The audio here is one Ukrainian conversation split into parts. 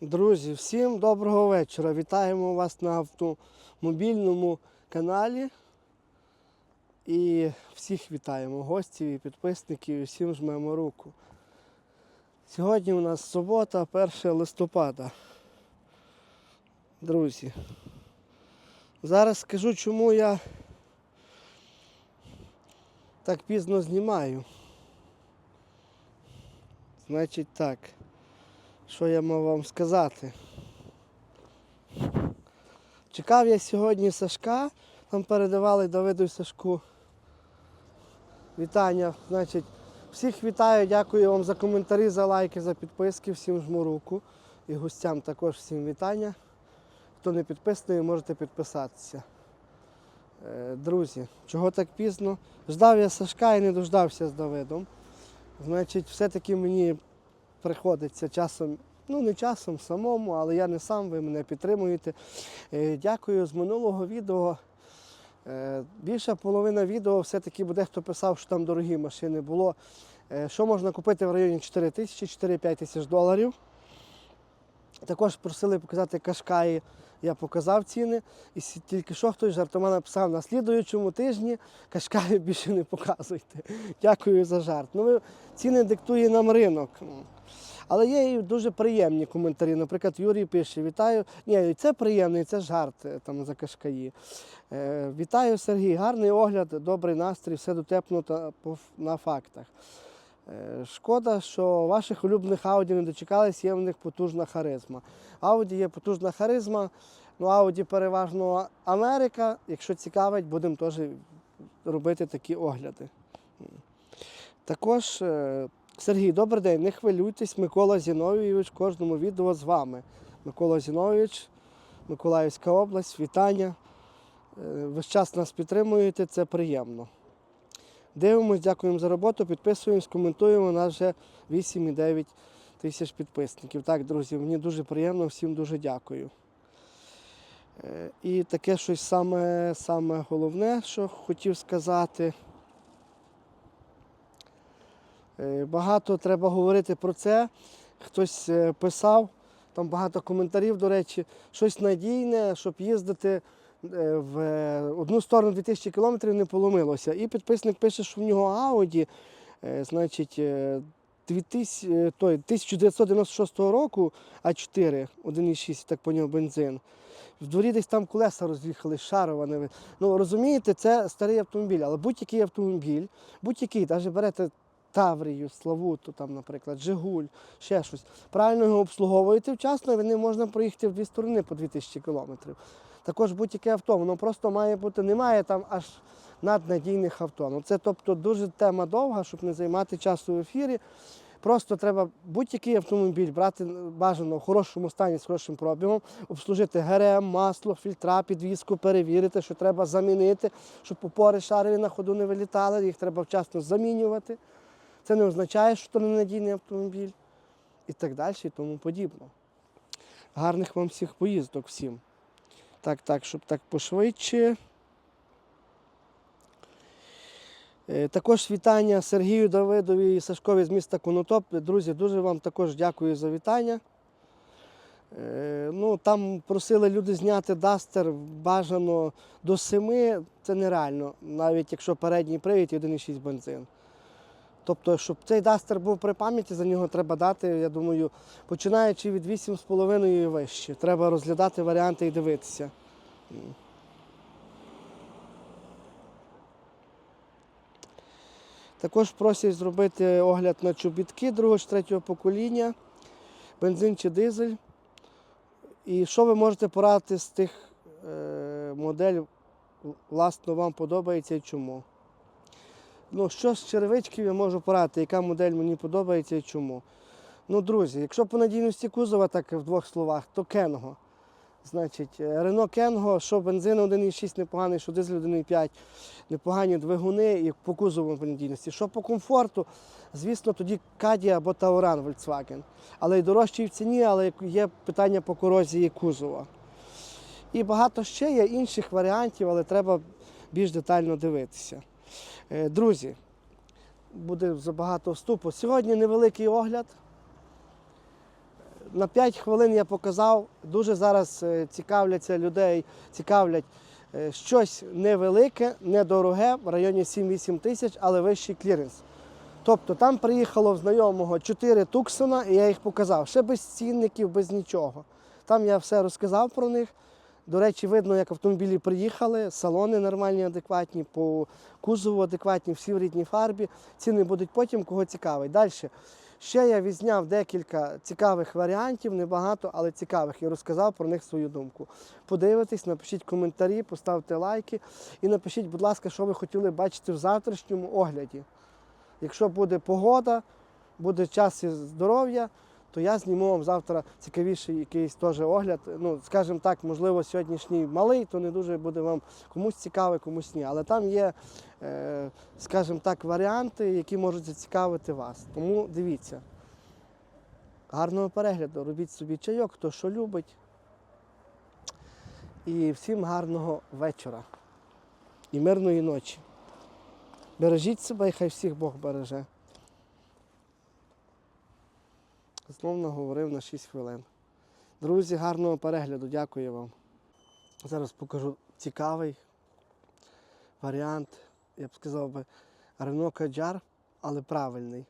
Друзі, всім доброго вечора. Вітаємо вас на автомобільному каналі. І всіх вітаємо, гостів і підписників, і всім жмемо руку. Сьогодні у нас субота, 1 листопада. Друзі. Зараз скажу, чому я так пізно знімаю. Значить так. Що я мав вам сказати? Чекав я сьогодні Сашка, там передавали Давиду і Сашку. Вітання. Значить, всіх вітаю, дякую вам за коментарі, за лайки, за підписки, всім жму руку. І гостям також всім вітання. Хто не підписаний, можете підписатися. Е, Друзі, чого так пізно? Ждав я Сашка і не дождався з Давидом. Значить, все-таки мені приходиться часом, ну не часом самому, але я не сам, ви мене підтримуєте. Е, Дякую з минулого відео. Е, Більша половина відео все-таки буде, хто писав, що там дорогі машини було. Е, Що можна купити в районі 4 тисячі, 4-5 тисяч доларів. Також просили показати кашкаї. Я показав ціни. І тільки що хтось жартома написав на слідуючому тижні кашкаї більше не показуйте. Дякую за жарт. Ну, ціни диктує нам ринок. Але є і дуже приємні коментарі. Наприклад, Юрій пише: Вітаю. Ні, це приємний, це жарт е, там за кашкаї. Е, Вітаю, Сергій. Гарний огляд, добрий настрій, все дотепно та на фактах. Е, Шкода, що ваших улюблених Ауді не дочекались, є в них потужна харизма. Ауді є потужна харизма, ну Ауді переважно Америка. Якщо цікавить, будемо теж робити такі огляди. Також, Сергій, добрий день, не хвилюйтесь, Микола Зіновійович кожному відео з вами. Микола Зіновійович, Миколаївська область, вітання. Е, Весь час нас підтримуєте, це приємно. Дивимось, дякуємо за роботу, підписуємось, коментуємо. У нас вже 8,9 тисяч підписників. Так, друзі, мені дуже приємно, всім дуже дякую. Е, І таке щось саме, саме головне, що хотів сказати. Е, Багато треба говорити про це. Хтось е, писав, там багато коментарів, до речі, щось надійне, щоб їздити е, в одну сторону 2000 кілометрів не поломилося. І підписник пише, що в нього Ауді, значить, е, 2000, е, той, 1996 року А4, 1,6, так поняв, бензин. В дворі десь там колеса роз'їхали, шаровані. Ну розумієте, це старий автомобіль, але будь-який автомобіль, будь-який, навіть берете Таврію, Славуту, там, наприклад, Жигуль, ще щось. Правильно його обслуговуєте вчасно, і не можна проїхати в дві сторони по 2000 кілометрів. Також будь-яке авто, воно просто має бути, немає там аж наднадійних авто. Ну, це тобто дуже тема довга, щоб не займати часу в ефірі. Просто треба будь-який автомобіль брати бажано в хорошому стані з хорошим пробігом, обслужити ГРМ, масло, фільтра, підвіску, перевірити, що треба замінити, щоб опори шарові на ходу не вилітали, їх треба вчасно замінювати. Це не означає, що це ненадійний автомобіль і так далі, і тому подібне. Гарних вам всіх поїздок всім. Так, так, щоб так пошвидше. Е, Також вітання Сергію Давидові і Сашкові з міста Конотоп. Друзі, дуже вам також дякую за вітання. Е, Ну, там просили люди зняти дастер бажано до 7. Це нереально, навіть якщо передній привід 1,6 бензин. Тобто, щоб цей дастер був при пам'яті, за нього треба дати, я думаю, починаючи від 8,5 і вище. Треба розглядати варіанти і дивитися. Також просять зробити огляд на чобітки другого чи третього покоління, бензин чи дизель. І що ви можете порадити з тих е, моделей, власно, вам подобається і чому? Ну, що з черевичків я можу порадити, яка модель мені подобається і чому. Ну, друзі, якщо по надійності кузова, так в двох словах, то Кенго. Значить, Рено Кенго, що бензин 1,6 непоганий, що дизель 1,5 непогані двигуни і по кузову надійності. Що по комфорту, звісно, тоді Каді або Тауран Volkswagen. Але й дорожчий в ціні, але є питання по корозії кузова. І багато ще є інших варіантів, але треба більш детально дивитися. Е, Друзі, буде забагато вступу. Сьогодні невеликий огляд. на 5 хвилин я показав. Дуже зараз е, цікавляться людей, цікавлять е, щось невелике, недороге, в районі 7-8 тисяч, але вищий кліренс. Тобто там приїхало в знайомого 4 туксона, і я їх показав. Ще без цінників, без нічого. Там я все розказав про них. До речі, видно, як автомобілі приїхали, салони нормальні, адекватні, по кузову адекватні, всі в рідній фарбі. Ціни будуть потім, кого цікавить. Далі. Ще я відзняв декілька цікавих варіантів, небагато, але цікавих, і розказав про них свою думку. Подивитесь, напишіть коментарі, поставте лайки і напишіть, будь ласка, що ви хотіли бачити в завтрашньому огляді. Якщо буде погода, буде час і здоров'я, то я зніму вам завтра цікавіший якийсь теж огляд. Ну, скажімо так, можливо, сьогоднішній малий, то не дуже буде вам комусь цікавий, комусь ні. Але там є, е, скажімо так, варіанти, які можуть зацікавити вас. Тому дивіться. Гарного перегляду, робіть собі чайок, хто що любить. І всім гарного вечора і мирної ночі. Бережіть себе і хай всіх Бог береже. Знов наговорив на 6 хвилин. Друзі, гарного перегляду, дякую вам. Зараз покажу цікавий варіант, я б сказав би, Renault Kadjar, але правильний.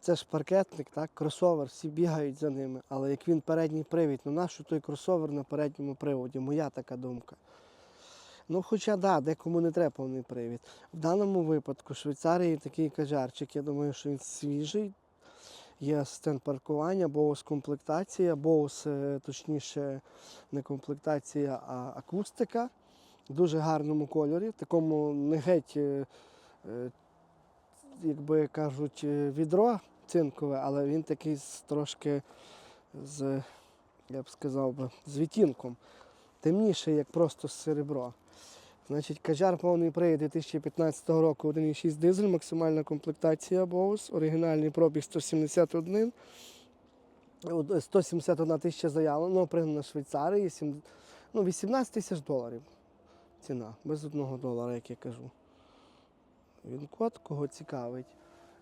Це ж паркетник, так, кросовер, всі бігають за ними, але як він передній привід, ну нащо той кросовер на передньому приводі? Моя така думка. Ну, хоча да, декому не треба повний привід. В даному випадку в Швейцарії такий кажарчик, я думаю, що він свіжий. Є асистент паркування, боус комплектація, боус, е, точніше, не комплектація, а акустика. В дуже гарному кольорі, такому не геть, е, е, як би кажуть, відро цинкове, але він такий трошки з, я б сказав би, з відтінком. Темніший, як просто серебро. Значить, кажар повний привід 2015 року 1,6 дизель, максимальна комплектація Bose, оригінальний пробіг 171. 171 тисяча заявлено, пригнано в Швейцарії, сім- ну, 18 тисяч доларів. Ціна, без одного долара, як я кажу. Він код, кого цікавить.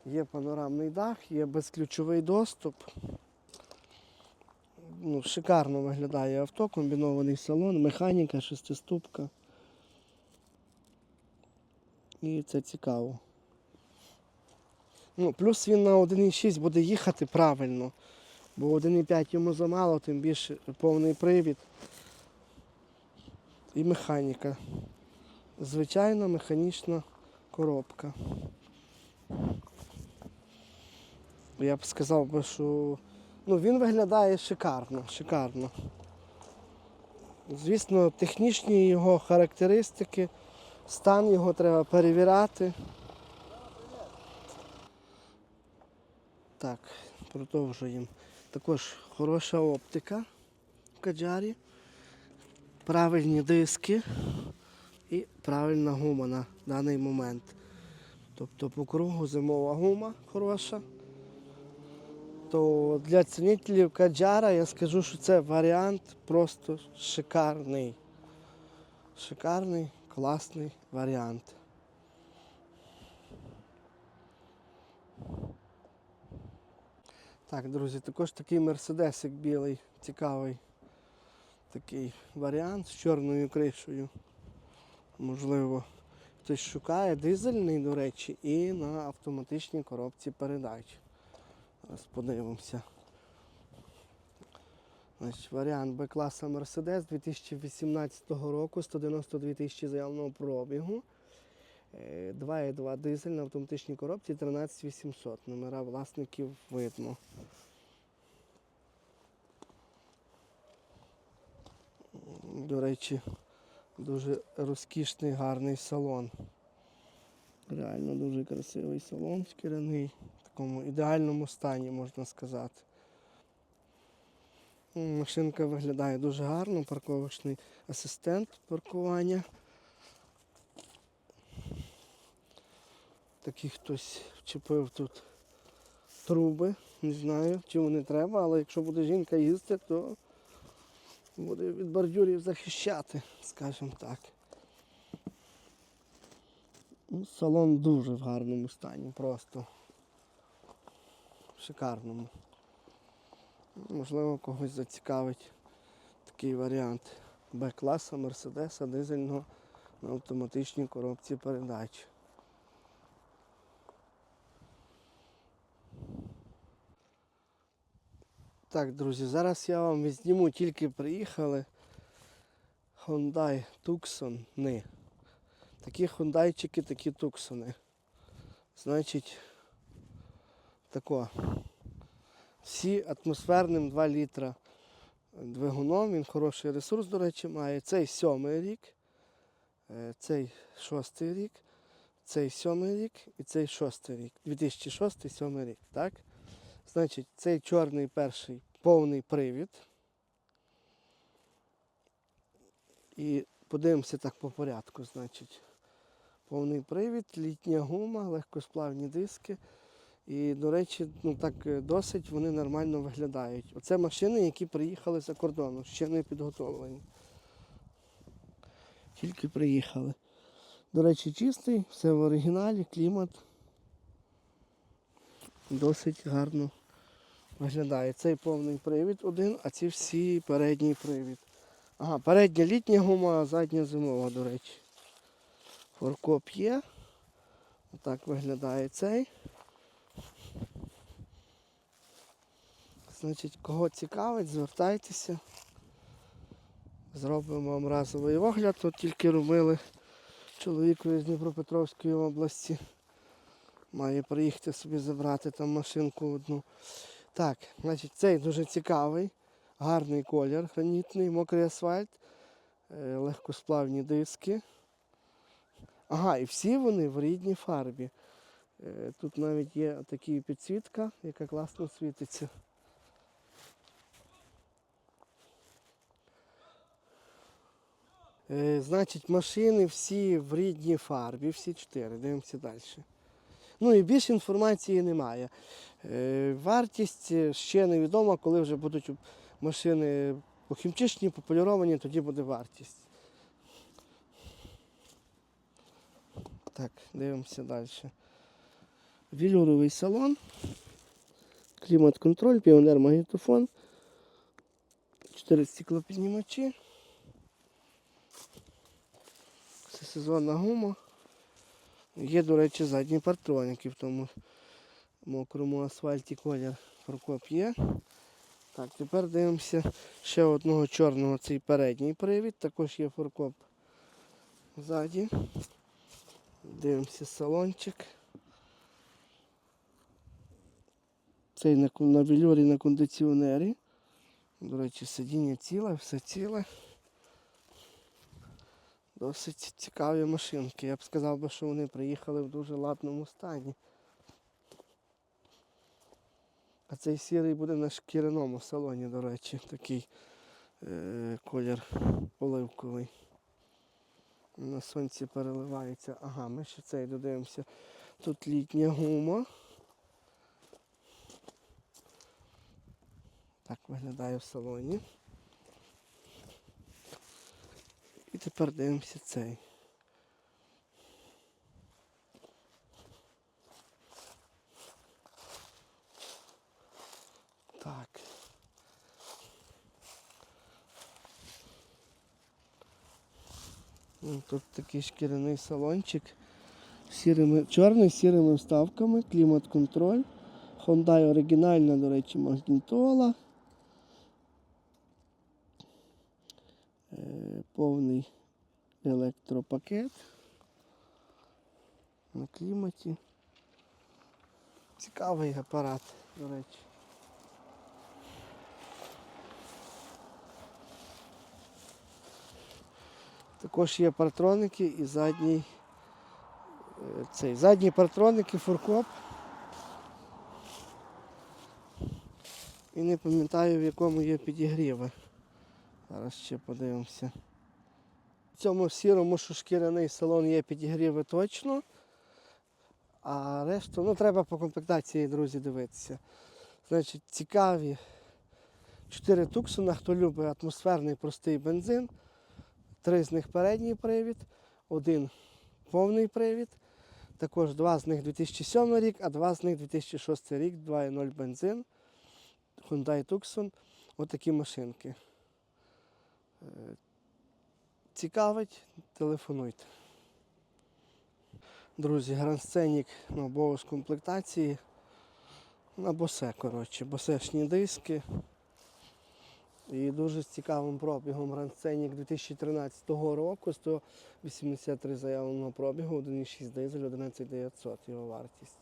Є панорамний дах, є безключовий доступ. Ну, шикарно виглядає авто, комбінований салон, механіка, шестиступка. І це цікаво. Ну, плюс він на 1,6 буде їхати правильно. Бо 1,5 йому замало, тим більше повний привід. І механіка. Звичайна механічна коробка. Я б сказав би, що ну, він виглядає шикарно, шикарно. Звісно, технічні його характеристики, стан його треба перевіряти. Так, продовжуємо. Також хороша оптика в Каджарі, правильні диски і правильна гума на даний момент. Тобто по кругу зимова гума хороша. То для цінителів Каджара я скажу, що це варіант просто шикарний. Шикарний, класний варіант. Так, друзі, також такий мерседесик білий, цікавий такий варіант з чорною кришею. Можливо, хтось шукає дизельний, до речі, і на автоматичній коробці передач. Зараз подивимося. Значить, варіант Б-класа Mercedes 2018 року, 192 тисячі заявленого пробігу. Е, 2,2 дизель на автоматичній коробці 13800. Номера власників видно. До речі, дуже розкішний, гарний салон. Реально дуже красивий салон шкіряний, в такому ідеальному стані, можна сказати. Машинка виглядає дуже гарно, парковочний асистент паркування. Такий хтось вчепив тут труби. Не знаю, чи вони треба, але якщо буде жінка їздити, то буде від бордюрів захищати, скажімо так. Ну, Салон дуже в гарному стані, просто в шикарному. Можливо, когось зацікавить такий варіант Б-класа Мерседеса дизельного на автоматичній коробці передач. Так, друзі, зараз я вам відзніму, тільки приїхали Hyundai Tucson. Такі хундайчики, такі туксони. Значить, тако. Всі атмосферним 2 літра двигуном. Він хороший ресурс, до речі, має. Цей сьомий рік, е, цей шостий рік, цей сьомий рік і цей шостий рік. 2006-2007 рік. Так? Значить, цей чорний перший повний привід. І подивимося так по порядку. Значить, повний привід, літня гума, легкосплавні диски. І, до речі, ну так е, досить вони нормально виглядають. Оце машини, які приїхали за кордону, ще не підготовлені. Тільки приїхали. До речі, чистий, все в оригіналі, клімат. Досить гарно виглядає. Цей повний привід один, а ці всі передній привід. Ага, передня літня гума, а задня зимова, до речі. Форкоп є. Отак виглядає цей. Значить, кого цікавить, звертайтеся. Зробимо вам разовий огляд. Тут тільки робили чоловікові з Дніпропетровської області. Має приїхати собі забрати там машинку одну. Так, значить, цей дуже цікавий, гарний колір, гранітний, мокрий асфальт, е, легкосплавні диски. Ага, і всі вони в рідній фарбі. Е, Тут навіть є така підсвітка, яка класно світиться. Значить, машини всі в рідній фарбі, всі чотири. Дивимося далі. Ну і більше інформації немає. Е, Вартість е, ще невідома, коли вже будуть машини похімчичні, пополіровані, тоді буде вартість. Так, дивимося далі. Вілюровий салон, клімат-контроль, піонер магнітофон, 4 стеклопіднімачі. Це сезонна гума. Є, до речі, задні партроніки в тому мокрому асфальті колір Прокоп є. Так, тепер дивимося ще одного чорного цей передній привід. Також є форкоп ззаді. Дивимося салончик. Цей на, вільорі на кондиціонері. До речі, сидіння ціле, все ціле. Досить цікаві машинки. Я б сказав би, що вони приїхали в дуже ладному стані. А цей сірий буде на шкіряному салоні, до речі, такий е- колір оливковий. На сонці переливається. Ага, ми ще цей додивимося. Тут літня гума. Так виглядає в салоні. І тепер дивимося цей. Так. Ну, Тут такий шкіряний салончик. Сірими, чорний з сірими вставками, клімат-контроль. Hyundai оригінальна, до речі, магнітола. Е, повний електропакет на кліматі. Цікавий апарат, до речі. Також є партроники і задній е, цей задні партроники, фуркоп. І не пам'ятаю в якому є підігріви. Зараз ще подивимося. В цьому сірому, що шкіряний салон є підігріви точно. А решту, ну треба по комплектації, друзі, дивитися. Значить, цікаві 4 туксона, хто любить атмосферний простий бензин. Три з них передній привід, один повний привід. Також два з них 2007 рік, а два з них 2006 рік, 2.0 бензин. Hyundai Tucson. Отакі машинки. Цікавить, телефонуйте. Друзі, гранд-сценік на обов'яз комплектації. На босе, коротше, босешні диски. І дуже з цікавим пробігом Гранд-сценік 2013 року, 183 заявленого пробігу, 1,6 дизель, 11900 його вартість.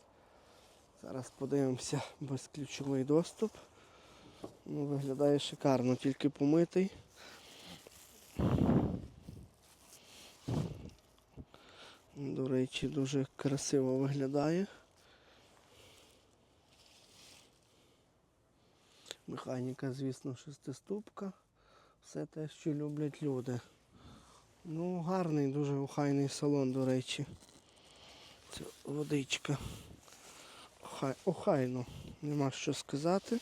Зараз подивимося безключовий доступ. Ну, виглядає шикарно, тільки помитий. До речі, дуже красиво виглядає. Механіка, звісно, шестиступка. Все те, що люблять люди. Ну, гарний, дуже охайний салон, до речі. Це водичка. Охай, охайно, нема що сказати.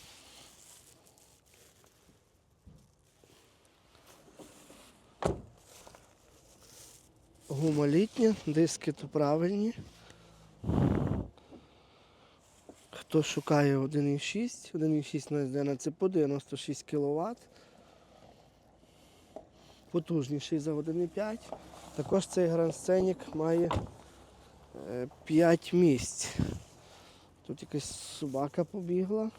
Гума літня, диски то правильні. Хто шукає 1,6, 1,6 на йде це по 96 кВт. Потужніший за 1,5. Також цей гранд-сценік має 5 місць. Тут якась собака побігла.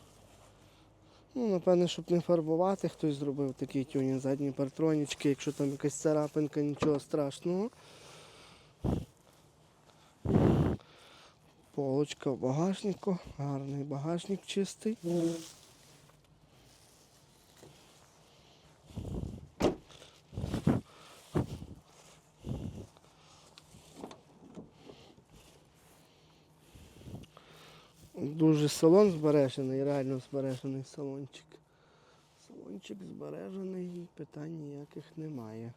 Ну, напевне, щоб не фарбувати, хтось зробив такий тюнінг задні партронічки, якщо там якась царапинка, нічого страшного. Полочка в багажнику, гарний багажник чистий. Дуже салон збережений, реально збережений салончик. Салончик збережений, питань ніяких немає.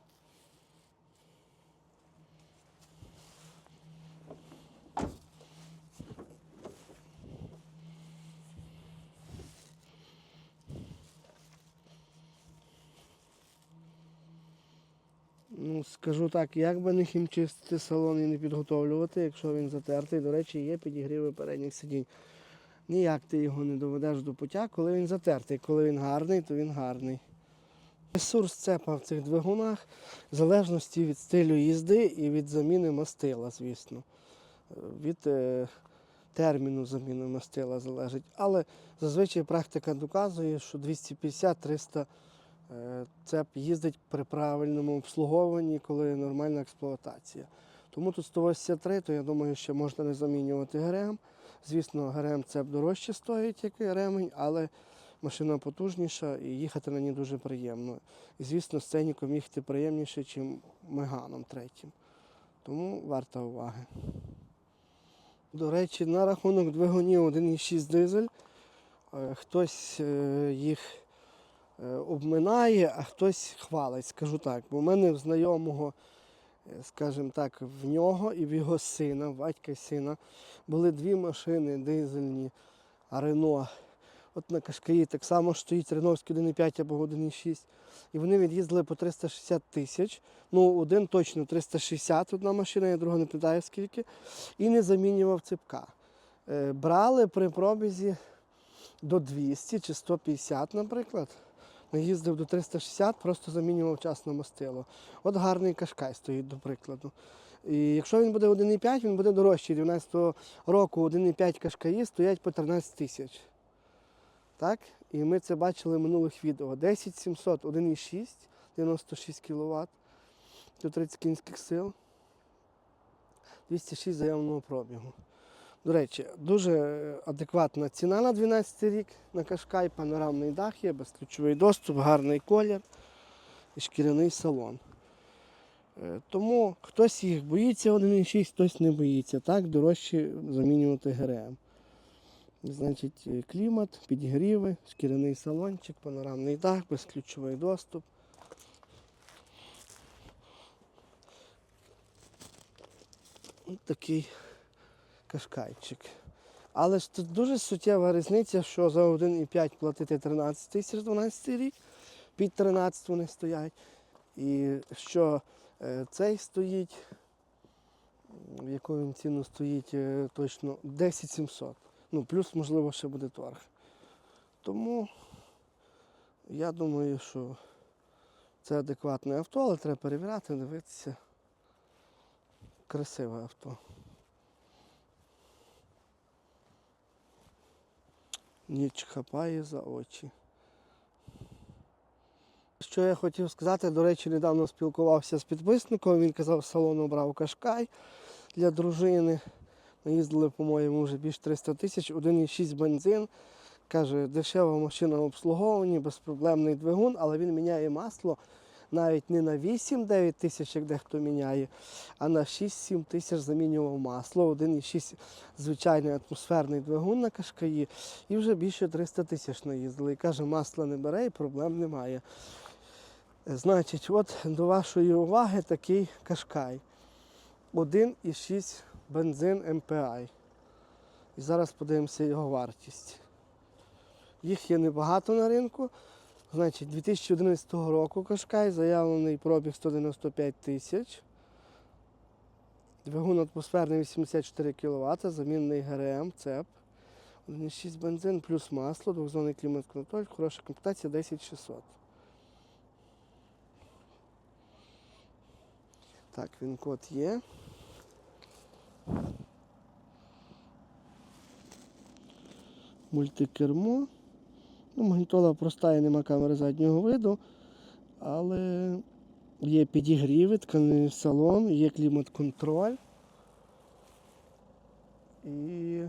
Ну, скажу так, як би не хімчистити салон і не підготовлювати, якщо він затертий, до речі, є підігріви передніх сидінь. Ніяк ти його не доведеш до пуття, коли він затертий. Коли він гарний, то він гарний. Ресурс цепа в цих двигунах в залежності від стилю їзди і від заміни мастила, звісно. Від е, терміну заміни мастила залежить. Але зазвичай практика доказує, що 250-300 Е, Цеп їздить при правильному обслуговуванні, коли нормальна експлуатація. Тому тут 183, то я думаю, що можна не замінювати ГРМ. Звісно, ГРМ цеп дорожче стоїть, як ремень, але машина потужніша і їхати на ній дуже приємно. І звісно, сценіком їхати приємніше, ніж меганом третім. Тому варта уваги. До речі, на рахунок двигунів 1,6 дизель. Е, Хтось е, їх е, обминає, а хтось хвалить, скажу так. Бо в мене в знайомого, е, скажімо так, в нього і в його сина, батька сина, були дві машини дизельні, Рено. От на Кашкаї так само стоїть Реновський 1,5 або 1,6. І вони від'їздили по 360 тисяч. Ну, один точно 360, одна машина, я друга не питаю скільки. І не замінював ципка. Е, Брали при пробізі до 200 чи 150, наприклад. Наїздив до 360, просто замінював часне мастило. От гарний кашкай стоїть, до прикладу. І якщо він буде 1,5, він буде дорожчий. 12 року 1,5 кашкаї стоять по 13 тисяч. Так? І ми це бачили в минулих відео. 10700, 1,6, 96 кВт, 130 кінських сил, 206 заявленого пробігу. До речі, дуже адекватна ціна на 12 рік на Кашкай, панорамний дах є, безключовий доступ, гарний колір і шкіряний салон. Е, Тому хтось їх боїться 1,6, хтось не боїться. Так, дорожче замінювати ГРМ. Значить, е, клімат, підігріви, шкіряний салончик, панорамний дах, безключовий доступ. Ось такий кашкайчик. Але ж тут дуже суттєва різниця, що за 1,5 платити 13 тисяч 12 рік, під 13 вони стоять. І що е, цей стоїть, в яку він ціну стоїть е, точно 10 700. Ну, плюс, можливо, ще буде торг. Тому Я думаю, що це адекватне авто, але треба перевіряти, дивитися. Красиве авто. Ніч хапає за очі. Що я хотів сказати, до речі, недавно спілкувався з підписником, він казав, з салону брав кашкай для дружини. Наїздили, по-моєму, вже більш 300 тисяч, 1,6 бензин. Каже, дешева машина в обслуговуванні, безпроблемний двигун, але він міняє масло навіть не на 8-9 тисяч, як дехто міняє, а на 6-7 тисяч замінював масло. 1,6 звичайний атмосферний двигун на кашкаї, і вже більше 300 тисяч наїздили. І каже, масла не бере і проблем немає. Значить, от до вашої уваги такий кашкай. 1,6 бензин MPI. І зараз подивимося його вартість. Їх є небагато на ринку. Значить, 2011 року Кашкай, заявлений пробіг 195 тисяч. Двигун атмосферний 84 кВт, замінний ГРМ, ЦЕП. 1,6 бензин плюс масло, двохзонний клімат-контроль, хороша комплектація 10600. Так, він код є. Мультикермо. Ну, магнітола проста і нема камери заднього виду, але є підігріви, тканий салон, є клімат-контроль. І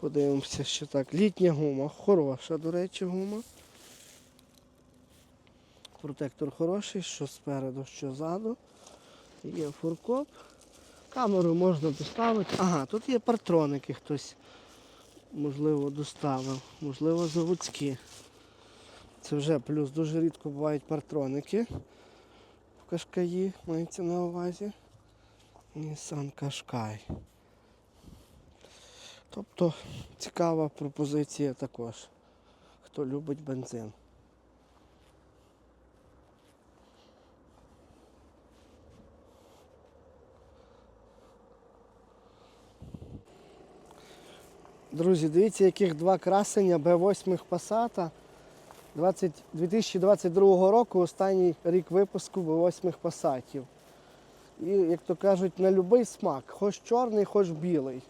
подивимося, що так. Літня гума, хороша, до речі, гума. Протектор хороший, що спереду, що ззаду. Є фуркоп. Камеру можна доставити. Ага, тут є партроники хтось можливо, доставив, можливо, заводські. Це вже плюс дуже рідко бувають партроники в Кашкаї, мається на увазі. Nissan Qashqai. Тобто цікава пропозиція також, хто любить бензин. Друзі, дивіться, яких два красення Б8 Passat 20, 2022 року, останній рік випуску Б8 Passatів. І, як то кажуть, на будь-який смак, хоч чорний, хоч білий.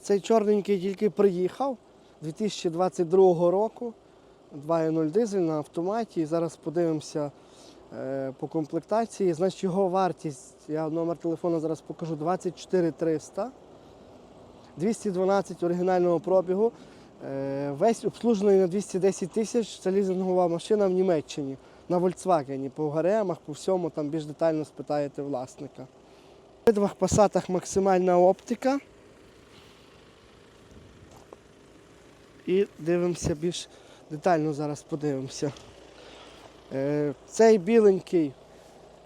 Цей чорненький тільки приїхав 2022 року. 2.0 дизель на автоматі. І зараз подивимося е, по комплектації. Значить, його вартість, я номер телефону зараз покажу 24 300. 212 оригінального пробігу. Е, Весь обслужений на 210 тисяч. Це лізингова машина в Німеччині на Volkswagen. По гаремах, по всьому там більш детально спитаєте власника. В обидвах пасатах максимальна оптика. І дивимося більш детально зараз подивимося. Е, Цей біленький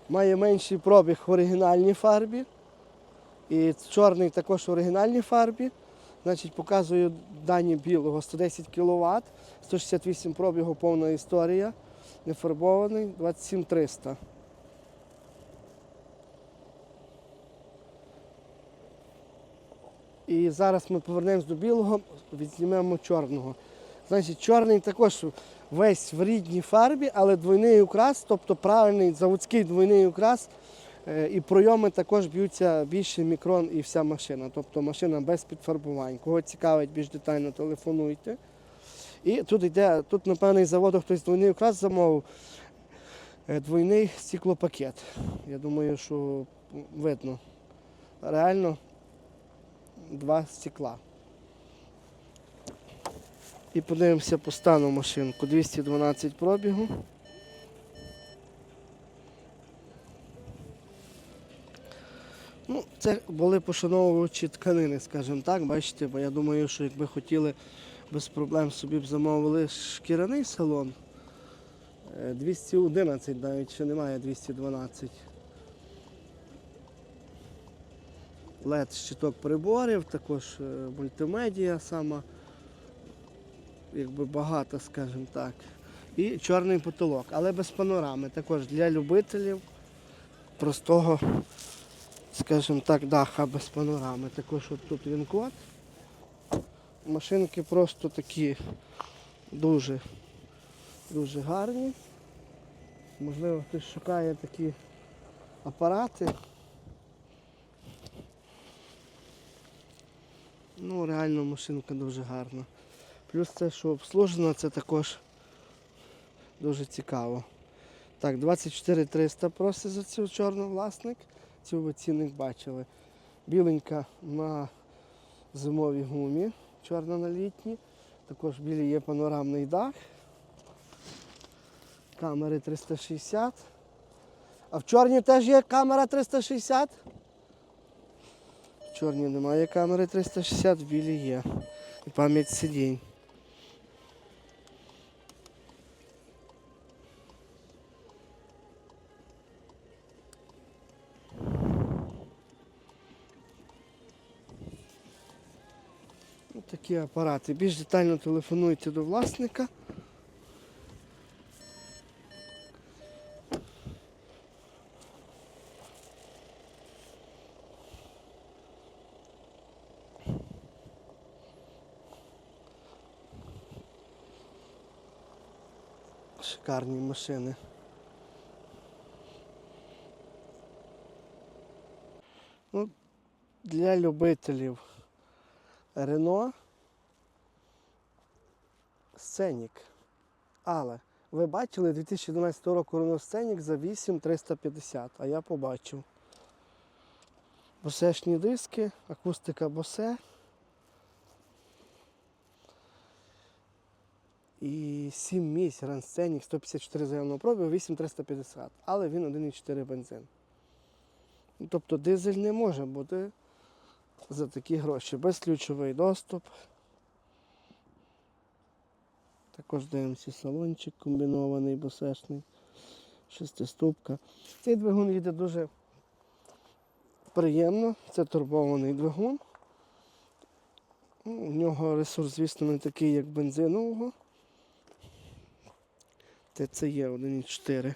має менший пробіг в оригінальній фарбі. І чорний також в оригінальній фарбі. Значить, показую дані білого 110 кВт, 168 пробігу, повна історія. Нефарбований 27300. І зараз ми повернемось до білого, відзнімемо чорного. Значить, чорний також весь в рідній фарбі, але двойний украс, тобто правильний заводський двойний украс. Е, І пройоми також б'ються більше мікрон і вся машина. Тобто машина без підфарбувань. Кого цікавить, більш детально телефонуйте. І тут йде, тут, напевно, із заводу хтось двойний окрас замовив. е, Двойний стеклопакет. Я думаю, що видно. Реально два стекла. І подивимося по стану машинку. 212 пробігу. Ну, це були пошановувачі тканини, скажімо так, бачите, бо я думаю, що якби хотіли без проблем собі б замовили шкіряний салон. е, 211 навіть ще немає 212. LED щиток приборів, також е, мультимедіа сама, якби багата, скажімо так. І чорний потолок, але без панорами. Також для любителів простого скажімо так, даха без панорами. Також от тут він код. Машинки просто такі Дуже, дуже гарні. Можливо, хтось шукає такі апарати. Ну, реально машинка дуже гарна. Плюс це, що обслужено, це також дуже цікаво. Так, 24 300 просить за цю чорну власник. Цю ви бачили. Біленька на зимовій гумі, чорна на літній. Також білі є панорамний дах. Камери 360. А в чорній теж є камера 360. В чорній немає камери 360, в білій є. І пам'ять сидінь. Такі апарати. Більш детально телефонуйте до власника. Шикарні машини. Ну, для любителів Рено Сценік. Але ви бачили 2012 року Рено Сценік за 8350, а я побачив. Босешні диски, акустика босе. І 7 місць Grand Scenic 154 заявного пробігу, 8350, але він 1,4 бензин. Тобто дизель не може бути за такі гроші. Безключовий доступ. Також дивимося салончик комбінований, босешний, шестиступка. Цей двигун їде дуже приємно. Це турбований двигун. Ну, У нього ресурс, звісно, не такий, як бензинового. ТЦЄ 1,4.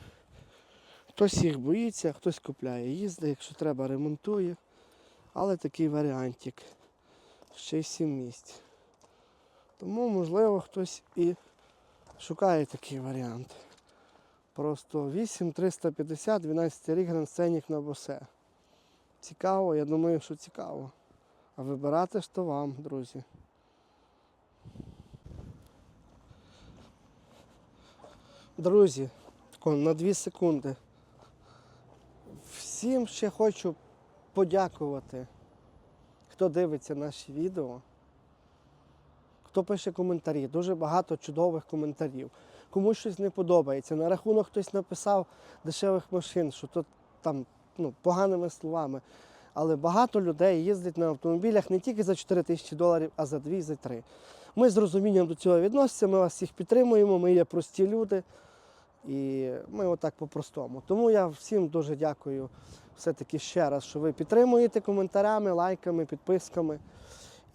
Хтось їх боїться, хтось купляє, їздить, якщо треба, ремонтує. Але такий варіантик. Ще й 7 місць. Тому, можливо, хтось і шукає такий варіант. Просто 8350, 12 рік грансценік на босе. Цікаво, я думаю, що цікаво. А вибирати ж то вам, друзі. Друзі, на 2 секунди. Всім ще хочу подякувати, хто дивиться наші відео, хто пише коментарі. Дуже багато чудових коментарів. Комусь щось не подобається. На рахунок хтось написав дешевих машин, що то там ну, поганими словами. Але багато людей їздять на автомобілях не тільки за 4 тисячі доларів, а за 2, за 3. Ми з розумінням до цього відносимося, ми вас всіх підтримуємо, ми є прості люди. І ми отак по-простому. Тому я всім дуже дякую все-таки ще раз, що ви підтримуєте коментарями, лайками, підписками.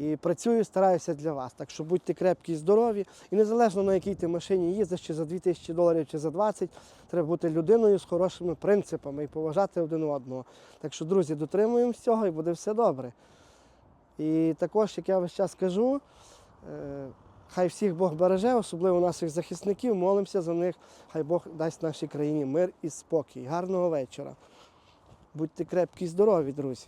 І працюю, стараюся для вас. Так що будьте крепкі і здорові. І незалежно на якій ти машині їздиш, чи за 2000 доларів, чи за 20, треба бути людиною з хорошими принципами і поважати один одного. Так що, друзі, дотримуємось цього і буде все добре. І також, як я весь час кажу, е, хай всіх Бог береже, особливо наших захисників, молимося за них. Хай Бог дасть нашій країні мир і спокій. Гарного вечора. Будьте крепкі і здорові, друзі.